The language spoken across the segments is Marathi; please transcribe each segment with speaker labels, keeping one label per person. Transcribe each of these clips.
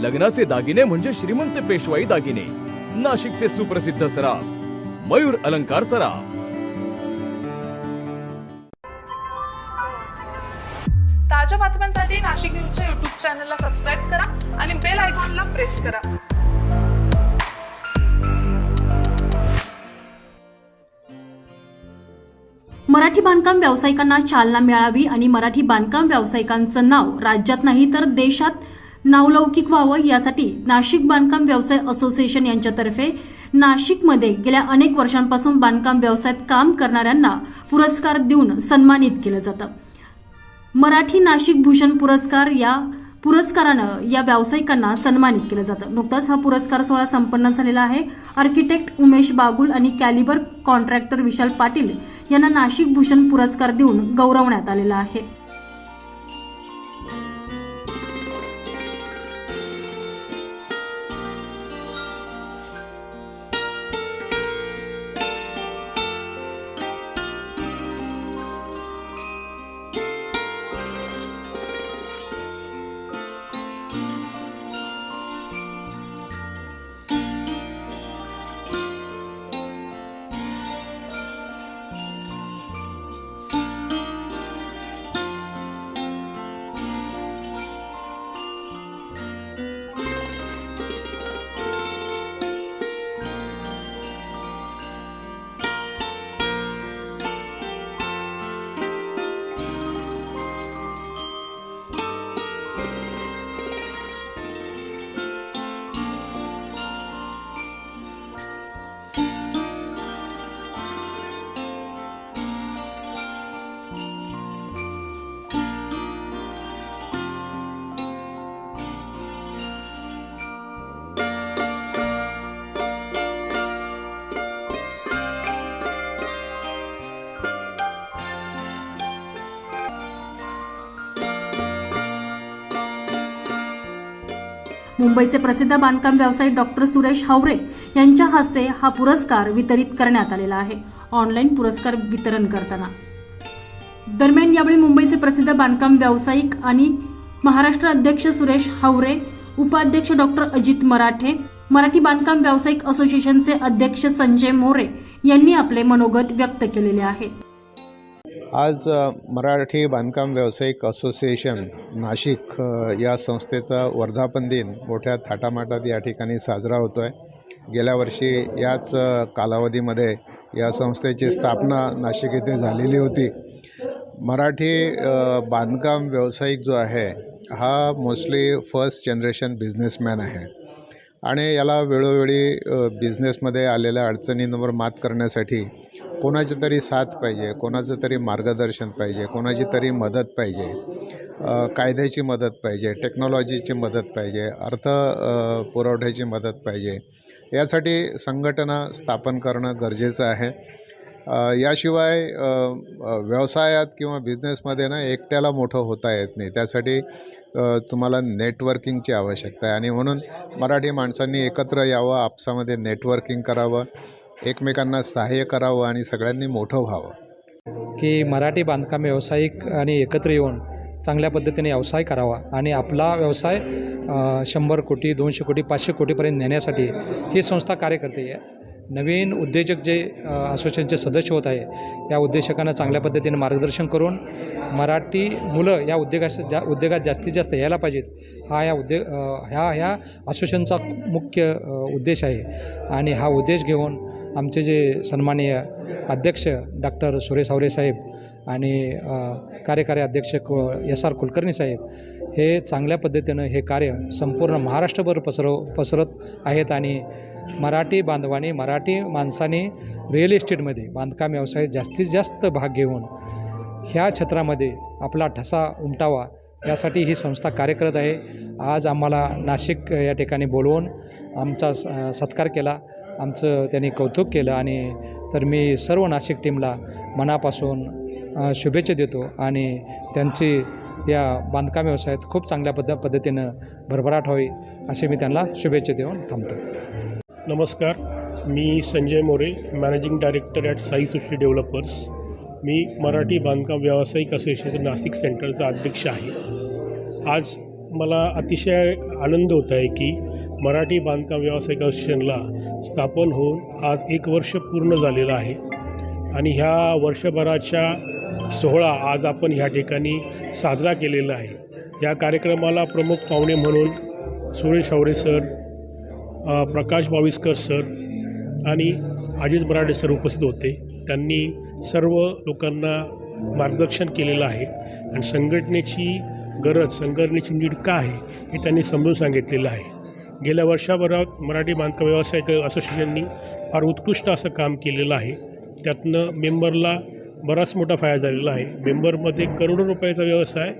Speaker 1: लग्नाचे दागिने म्हणजे श्रीमंत पेशवाई दागिने. नाशिकचे सुप्रसिद्ध सराफ मयूर अलंकार सराफ.
Speaker 2: ताज्या बातम्यांसाठी नाशिक न्यूजच्या युट्यूब चॅनलला सबस्क्राईब करा आणि बेल आयकॉनला प्रेस करा.
Speaker 3: मराठी बांधकाम व्यावसायिकांना चालना मिळावी आणि मराठी बांधकाम व्यावसायिकांचं नाव राज्यात नाही तर देशात नावलौकिक व्हावं यासाठी नाशिक बांधकाम व्यवसाय असोसिएशन यांच्यातर्फे नाशिकमध्ये गेल्या अनेक वर्षांपासून बांधकाम व्यवसायात काम करणाऱ्यांना पुरस्कार देऊन सन्मानित केलं जातं. मराठी नाशिक भूषण पुरस्कार या पुरस्कारानं या व्यावसायिकांना सन्मानित केलं जातं. नुकताच हा पुरस्कार सोहळा संपन्न झालेला आहे. आर्किटेक्ट उमेश बागुल आणि कॅलिबर कॉन्ट्रॅक्टर विशाल पाटील यांना नाशिक भूषण पुरस्कार देऊन गौरवण्यात आलेला आहे. मुंबईचे प्रसिद्ध बांधकाम व्यावसायिक डॉक्टर सुरेश हावरे यांच्या हस्ते हा पुरस्कार वितरित करण्यात आलेला आहे. ऑनलाईन पुरस्कार वितरण करताना. दरम्यान यावेळी मुंबईचे प्रसिद्ध बांधकाम व्यावसायिक आणि महाराष्ट्र अध्यक्ष सुरेश हावरे उपाध्यक्ष डॉक्टर अजित मराठे मराठी बांधकाम व्यावसायिक असोसिएशनचे अध्यक्ष संजय मोरे यांनी आपले मनोगत व्यक्त केलेले आहे.
Speaker 4: आज मराठी बांधकाम व्यावसायिक असोसिएशन नाशिक या संस्थेचा वर्धापन दिन मोठ्या थाटामाटात या ठिकाणी साजरा होतो आहे गेल्या वर्षी याच कालावधीमध्ये या संस्थेची स्थापना नाशिक येथे झालेली होती. मराठी बांधकाम व्यावसायिक जो आहे हा मोस्टली फर्स्ट जनरेशन बिझनेसमॅन आहे. आणि याला वेळोवेळी बिझनेसमध्ये आलेल्या अडचणींवर मात करण्यासाठी कोणाची तरी साथ पाहिजे कोणाचं तरी मार्गदर्शन पाहिजे कोणाची तरी मदत पाहिजे कायद्याची मदत पाहिजे टेक्नॉलॉजीची मदत पाहिजे अर्थ पुरवठ्याची मदत पाहिजे. यासाठी संघटना स्थापन करणं गरजेचं आहे. याशिवाय व्यवसायात किंवा बिझनेसमध्ये ना एकट्याला मोठं होता येत नाही. त्यासाठी तुम्हाला नेटवर्किंगची आवश्यकता आहे. आणि म्हणून मराठी माणसांनी एकत्र यावं आपसामध्ये नेटवर्किंग करावं. एकमेकांना सहाय्य करावं आणि सगळ्यांनी मोठं व्हावं.
Speaker 5: की मराठी बांधकाम व्यावसायिक आणि एकत्र येऊन चांगल्या पद्धतीने व्यवसाय करावा आणि आपला व्यवसाय शंभर कोटी दोनशे कोटी पाचशे कोटीपर्यंत नेण्यासाठी ही संस्था कार्य करते नवीन उद्योजक जे असोसिएशनचे सदस्य होत आहे या उद्योजकांना चांगल्या पद्धतीने मार्गदर्शन करून मराठी मुलं या उद्योगास जा उद्योगात जास्तीत जास्त यायला पाहिजेत हा या उद्योग ह्या ह्या असोसिएशनचा मुख्य उद्देश आहे. आणि हा उद्देश घेऊन आमचे जे सन्माननीय अध्यक्ष डॉक्टर सुरेश आवरे साहेब आणि कार्यकारी अध्यक्ष क एस आर कुलकर्णी साहेब हे चांगल्या पद्धतीनं हे कार्य संपूर्ण महाराष्ट्रभर पसरव पसरत आहेत आणि मराठी बांधवाने मराठी माणसाने रिअल इस्टेटमध्ये बांधकाम व्यवसायात जास्तीत जास्त भाग घेऊन ह्या क्षेत्रामध्ये आपला ठसा उमटावा यासाठी ही संस्था कार्य करत आहे. आज आम्हाला नाशिक या ठिकाणी बोलवून आमचा स सत्कार केला. आमचं त्यांनी कौतुक केलं आणि तर मी सर्व नाशिक टीमला मनापासून शुभेच्छा देतो आणि त्यांची या बांधकाम व्यवसायात खूप चांगल्या पद्ध पद्धतीनं भरभराट व्हावी असे मी त्यांना शुभेच्छा देऊन थांबतो.
Speaker 6: नमस्कार. मी Sanjay More managing director at Sai Sushri Developers. मी मराठी बांधकाम व्यावसायिक असोसिएशन नाशिक सेंटरचा अध्यक्ष आहे. आज मला अतिशय आनंद होत आहे की मराठी बांधकाम व्यावसायिक असोसिएशनला स्थापन होऊन आज एक वर्ष पूर्ण झालेलं आहे. आणि ह्या वर्षभराच्या सोहळा आज आपण ह्या ठिकाणी साजरा केलेला आहे. या कार्यक्रमाला प्रमुख पाहुणे म्हणून सुरेश हावरे सर प्रकाश बाविस्कर सर आणि अजित बराडे सर उपस्थित होते. त्यांनी सर्व लोकांना मार्गदर्शन केलेलं आहे आणि संघटनेची गरज संघटनेची नीड का आहे हे त्यांनी समजून सांगितलेलं आहे. गेल्या वर्षाभरात मराठी बांधकाम व्यावसायिक असोसिएशननी फार उत्कृष्ट असं काम केलेलं आहे. त्यातनं मेंबरला बराच मोठा फायदा झालेला आहे. मेंबरमध्ये करोडो रुपयाचा व्यवसाय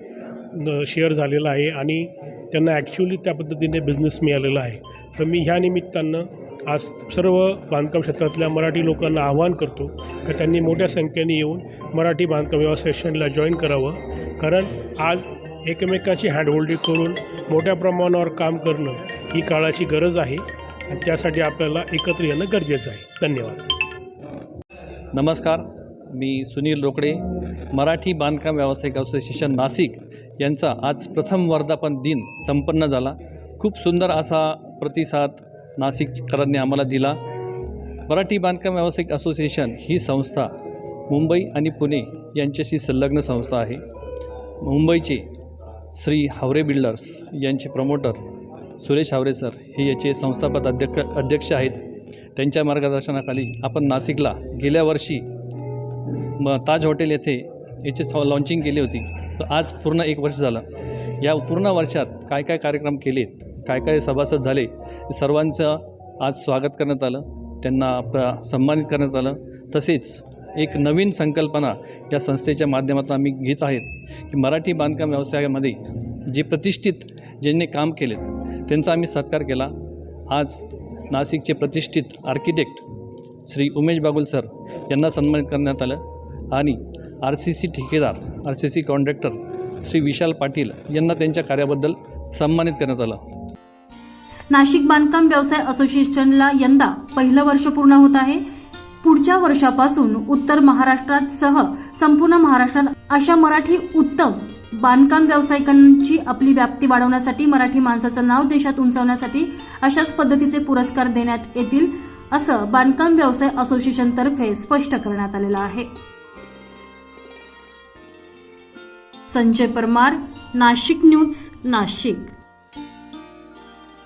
Speaker 6: शेअर झालेला आहे आणि त्यांना ॲक्च्युली त्या पद्धतीने बिझनेस मिळालेला आहे. तर मी ह्या निमित्तानं आज सर्व बांधकाम क्षेत्रातल्या मराठी लोकांना आवाहन करतो की त्यांनी मोठ्या संख्येने येऊन मराठी बांधकाम व्यवसायाला जॉईन करावं. कारण आज एकमेकाची हँडहोल्डिंग करून मोठ्या प्रमाणावर काम करणं ही काळाची गरज आहे आणि त्यासाठी आपल्याला एकत्र येणं गरजेचं आहे. धन्यवाद.
Speaker 7: नमस्कार. मी सुनील रोकडे मराठी बांधकाम व्यावसायिक असोसिएशन नाशिक यांचा आज प्रथम वर्धापन दिन संपन्न झाला. खूप सुंदर असा प्रतिसाद नाशिककरांनी आम्हाला दिला. मराठी बांधकाम व्यावसायिक असोसिएशन ही संस्था मुंबई आणि पुणे यांच्याशी संलग्न संस्था आहे. मुंबईचे श्री हावरे बिल्डर्स यांचे प्रमोटर सुरेश हावरे सर हे याचे संस्थापक अध्यक्ष अध्यक्ष आहेत. त्यांच्या मार्गदर्शनाखाली आपण नाशिकला गेल्या वर्षी म ताज हॉटेल येथे याची स लॉन्चिंग केली होती. तर आज पूर्ण एक वर्ष झालं. या पूर्ण वर्षात काय काय कार्यक्रम केलेत काय काय सभासद झाले सर्वांचं आज स्वागत करण्यात आलं. त्यांना प्र सन्मानित करण्यात आलं. तसेच एक नवीन संकल्पना या संस्थेच्या माध्यमातून आम्ही घेत आहेत की मराठी बांधकाम व्यवसायामध्ये जे प्रतिष्ठित ज्यांनी काम केले त्यांचा आम्ही सत्कार केला. आज नाशिकचे प्रतिष्ठित आर्किटेक्ट श्री उमेश बागुल सर यांना सन्मानित करण्यात आलं आणि आर सी सी ठेकेदार R C C contractor Shri Vishal Patil यांना त्यांच्या कार्याबद्दल सन्मानित करण्यात आलं.
Speaker 3: नाशिक बांधकाम व्यवसाय असोसिएशनला यंदा पहिलं वर्ष पूर्ण होत आहे. पुढच्या वर्षापासून उत्तर महाराष्ट्रात सह संपूर्ण महाराष्ट्रात अशा मराठी उत्तम बांधकाम व्यावसायिकांची आपली व्याप्ती वाढवण्यासाठी मराठी माणसाचं नाव देशात उंचावण्यासाठी अशाच पद्धतीचे पुरस्कार देण्यात येतील असं बांधकाम व्यवसाय असोसिएशनतर्फे स्पष्ट करण्यात आलेलं आहे. संजय परमार नाशिक न्यूज नाशिक.